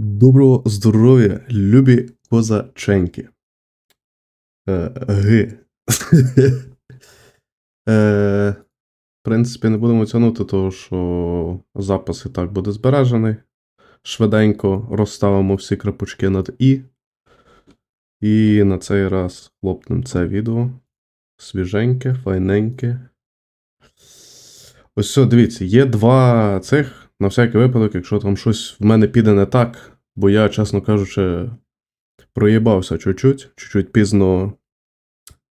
Доброго здоров'я, любі козаченьки. Е, ги. е, в принципі, не будемо тягнути, тому що запис і так буде збережений. Швиденько розставимо всі крапочки над І. І на цей раз хлопнемо це відео. Свіженьке, файненьке. Ось все, дивіться, є два цих. На всякий випадок, якщо там щось в мене піде не так, бо я, чесно кажучи, проїбався чуть-чуть, чуть-чуть пізно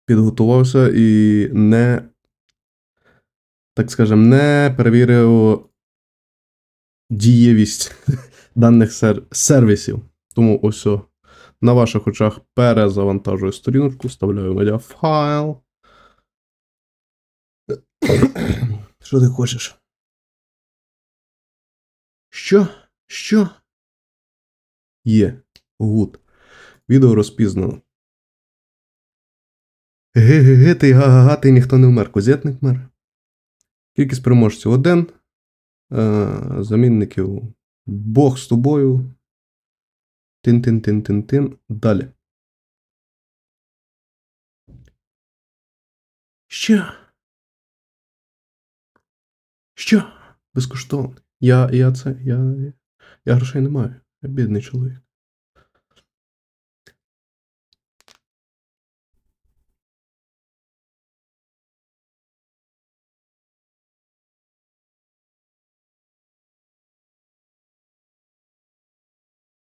підготувався і не, так скажем, не перевірив дієвість даних сер- сервісів. Тому ось все. На ваших очах перезавантажую сторіночку, вставляю медіафайл. Що ти хочеш? Що? Що? Є. Гуд. Відео розпізнано. Ге-ге-ге, ти га-га-га, ти ніхто не вмер. Козетник мер. Кількість переможців один. Е, замінників Бог з тобою. Тин-тин-тин-тин-тин. Далі. Що? Що? Безкоштовно. Я, я це, я, я грошей не маю. Я бідний чоловік.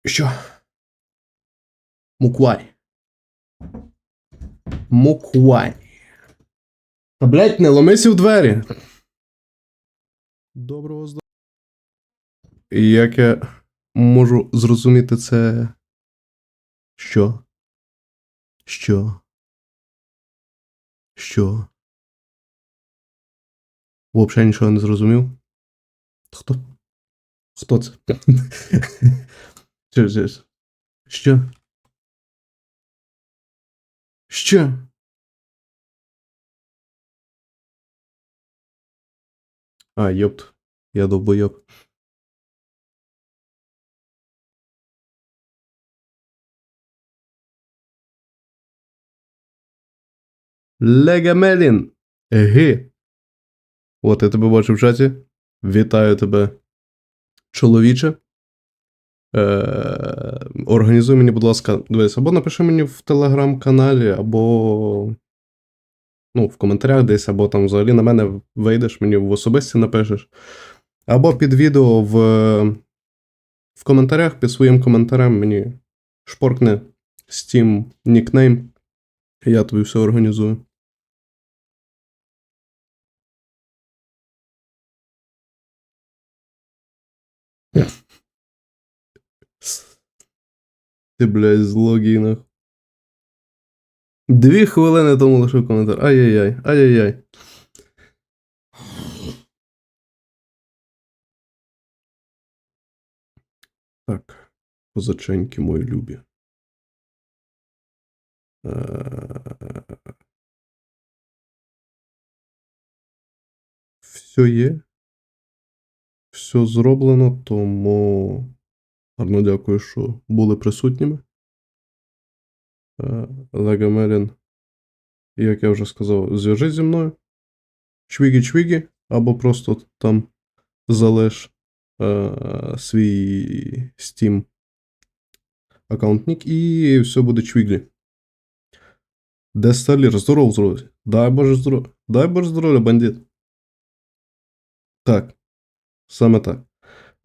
Що? Муквай. Муквай. Та, блядь, не ломися в двері. Доброго здоров'я. Як я можу зрозуміти це. Що? Що? Що? Взагалі нічого не зрозумів? Хто? Хто це? Що? Що? Що? А, йопт. Я довбойоб. Легамелін. Еги. От я тебе бачу в чаті. Вітаю тебе, чоловіче. Е, організуй мені, будь ласка, дивись, або напиши мені в телеграм-каналі, або. Ну, в коментарях десь, або там взагалі на мене вийдеш, мені в особисті напишеш. Або під відео в, в коментарях, під своїм коментарем мені шпоркне Steam нікнейм. Я тобі все організую. Ти, блядь, злогінах. Дві хвилини тому лишив коментар. Ай-яй-яй, ай-яй-яй. Так, позаченьки мої любі. Е, Все є. Все зроблено, тому гарно дякую, що були присутніми. Е, Легамелін, як я вже сказав, зв'яжись зі мною. Чвігі-чвігі, або просто там залиш е, свій Steam аккаунт-нік і все буде чвіглі. Де Сталір? Здоров, здоров'я. Дай Боже здоров'я. Дай Боже здоров'я, бандит. Так. Саме так.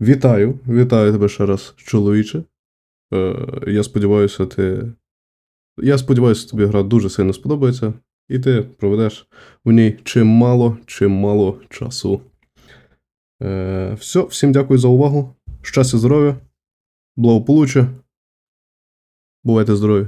Вітаю, вітаю тебе ще раз, чоловіче. Е, я сподіваюся, ти. Я сподіваюся, тобі гра дуже сильно сподобається, і ти проведеш в ній чимало, чимало часу. Е, все, всім дякую за увагу. Щастя, здоров'я, благополуччя. Бувайте здорові.